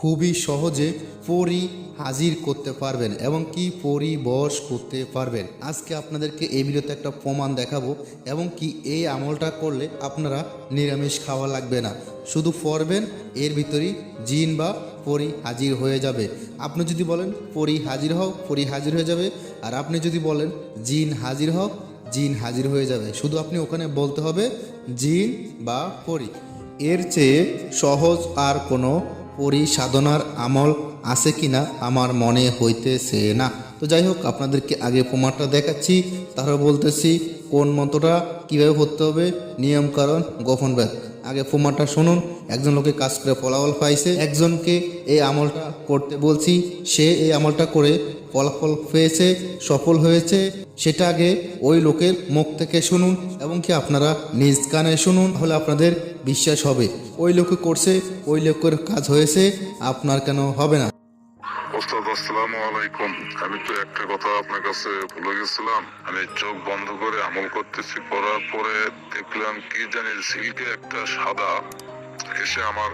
খুবই সহজে পরি হাজির করতে পারবেন এবং কি পরি বশ করতে পারবেন। আজকে আপনাদেরকে এই ভিডিওতে একটা প্রমাণ দেখাবো এবং কি এই আমলটা করলে আপনারা নিরামিষ খাওয়া লাগবে না। শুধু পড়বেন এর ভিতরেই জিন বা পরি হাজির হয়ে যাবে। আপনি যদি বলেন, পরি হাজির হও, পরি হাজির হয়ে যাবে। আর আপনি যদি বলেন, জিন হাজির হও, জিন হাজির হয়ে যাবে। শুধু আপনি ওখানে বলতে হবে, জিন বা পরি। এর চেয়ে সহজ আর কোনো পরিসাধনার আমল আছে কিনা আমার মনে হইতেছে না। তো যাই হোক আপনাদেরকে আগে প্রমাণটা দেখাচ্ছি। তারপর বলতেছি, কোন মন্ত্রটা কীভাবে করতে হবে? নিয়মকানুন গোপন ব্যাগ আগে প্রমাণটা শুনুন। একজন লোকে কাজ করে ফলাফল পাইছে। একজনকে এই আমলটা করতে বলছি, সে এই আমলটা করে ফলাফল পেয়েছে, সফল হয়েছে। সেটা আগে ওই লোকের মুখ থেকে শুনুন এবং কি আপনারা নিজ কানে শুনুন। তাহলে আপনাদের বিশ্বাস হবে। ওই লোকে করছে, ওই লোকের কাজ হয়েছে, আপনার কেন হবে না? আমি তো একটা কথা আপনার কাছে ভুলে গেছিলাম। আমি চোখ বন্ধ করে আমল করতেছি করার পরে দেখলাম, কি জানি সিল্কে একটা সাদা এসে আমার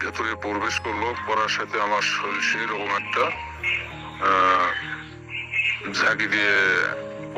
ভেতরে প্রবেশ করল। করার সাথে আমার শরীর সেরকম একটা ঝাঁকি দিয়ে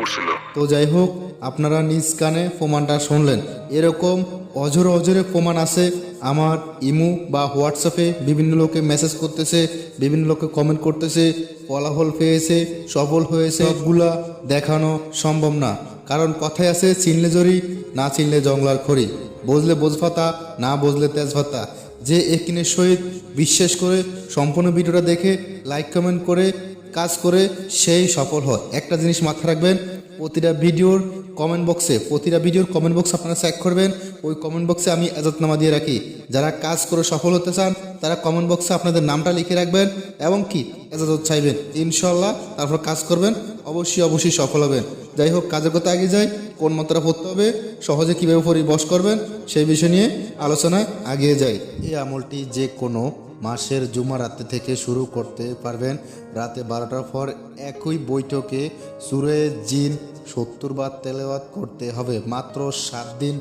উঠছিল। তো যাই হোক, আপনারা নিজ কানে প্রমাণটা শুনলেন। এরকম অজরে অজরে প্রমাণ আছে। আমার ইমু বা হোয়াটসঅ্যাপে বিভিন্ন লোকে মেসেজ করতেছে, বিভিন্ন লোকে কমেন্ট করতেছে, ফলাফল পেয়েছে, সফল হয়েছে, সবগুলা দেখানো সম্ভব না। কারণ কথায় আছে, চিনলে জরি, না চিনলে জংলার খড়ি। বুঝলে বোঝভাতা না বুঝলে তেজভাতা যে একিনের সহিত বিশ্বাস করে সম্পূর্ণ ভিডিওটা দেখে লাইক কমেন্ট করে কাজ করে সেই সফল হয়। একটা জিনিস মাথায় রাখবেন, প্রতিটা ভিডিওর কমেন্ট বক্সে প্রতিটা ভিডিওর কমেন্ট বক্স আপনারা চেক করবেন। ওই কমেন্ট বক্সে আমি এজাতনামা দিয়ে রাখি। যারা কাজ করে সফল হতে চান, তারা কমেন্ট বক্সে আপনাদের নামটা লিখে রাখবেন এবং কি এজাজত চাইবেন। ইনশাল্লাহ তারপর কাজ করবেন, অবশ্যই অবশ্যই সফল হবেন। যাই হোক, কাজের কথা আগে যাই, কোন মন্ত্রটা পড়তে হবে, সহজে কীভাবে পরিবশ করবেন, সেই বিষয় নিয়ে আলোচনায় আগিয়ে যাই। এই আমলটি যে কোনো মাসের জুমা রাতে থেকে শুরু করতে পারবেন। রাতে বারোটার পর একই বৈঠকে সুরে জিন সত্তর বার তেলাওয়াত করতে হবে। মাত্র সাত দিন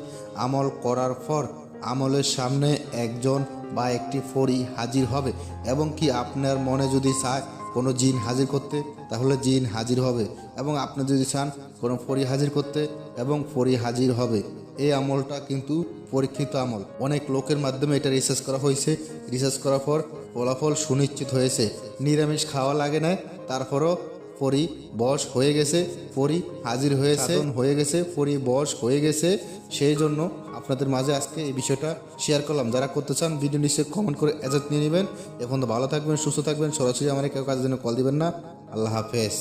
আমল করার পর আমলের সামনে একজন বা একটি ফড়ি হাজির হবে এবং কি আপনার মনে যদি চায় কোনো জিন হাজির করতে, তাহলে জিন হাজির হবে এবং আপনি যদি চান কোনো ফড়ি হাজির করতে এবং ফড়ি হাজির হবে। এই আমলটা কিন্তু পরীক্ষিত আমল। অনেক লোকের মাধ্যমে এটা রিসার্চ করা হয়েছে। রিসার্চ করার পর ফলাফল সুনিশ্চিত হয়েছে। নিরামিষ খাওয়া লাগে না, তারপরও পরি বশ হয়ে গেছে, পরি হাজির হয়েছে হয়ে গেছে, পরি বশ হয়ে গেছে। সেই জন্য আপনাদের মাঝে আজকে এই বিষয়টা শেয়ার করলাম। যারা করতে চান ভিডিও নিশ্চয়ই কমেন্ট করে এজাত নিয়ে নেবেন। এখন তো ভালো থাকবেন, সুস্থ থাকবেন। সরাসরি আমার কেউ কাজের জন্য কল দিবেন না। আল্লাহ হাফেজ।